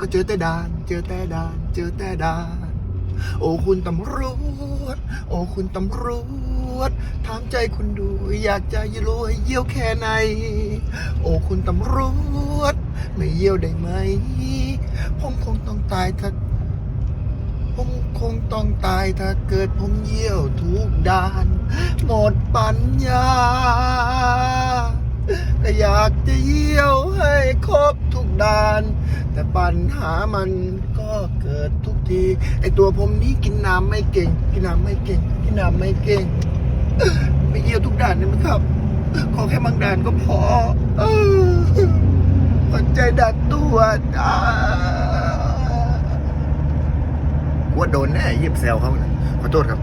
ก็เจอแต่ด่าน เจอแต่ด่าน เจอแต่ด่าน โอ้คุณตำรวจ โอ้คุณตำรวจ ถามใจคุณดู อยากจะรวยเยี่ยวแค่ไหน โอ้คุณตำรวจ ไม่เยี่ยวได้ไหม ผมคงต้องตายถ้าผมคงต้องตายถ้าเกิดผมเยี่ยวทุกด้าน หมดปัญญา ก็อยากจะเยี่ยวให้ครบ แต่ปัญหามันก็เกิดทุกที ไอตัวผมนี้กินน้ำไม่เก่ง กินน้ำไม่เก่ง กินน้ำไม่เก่งไม่เยี่ยวทุกด่านได้ไหมครับ ขอแค่บางด่านก็พอเออหัวใจดัดตัวอ่าว่าโดนแน่เยียบแซวเขานะขอโทษครับ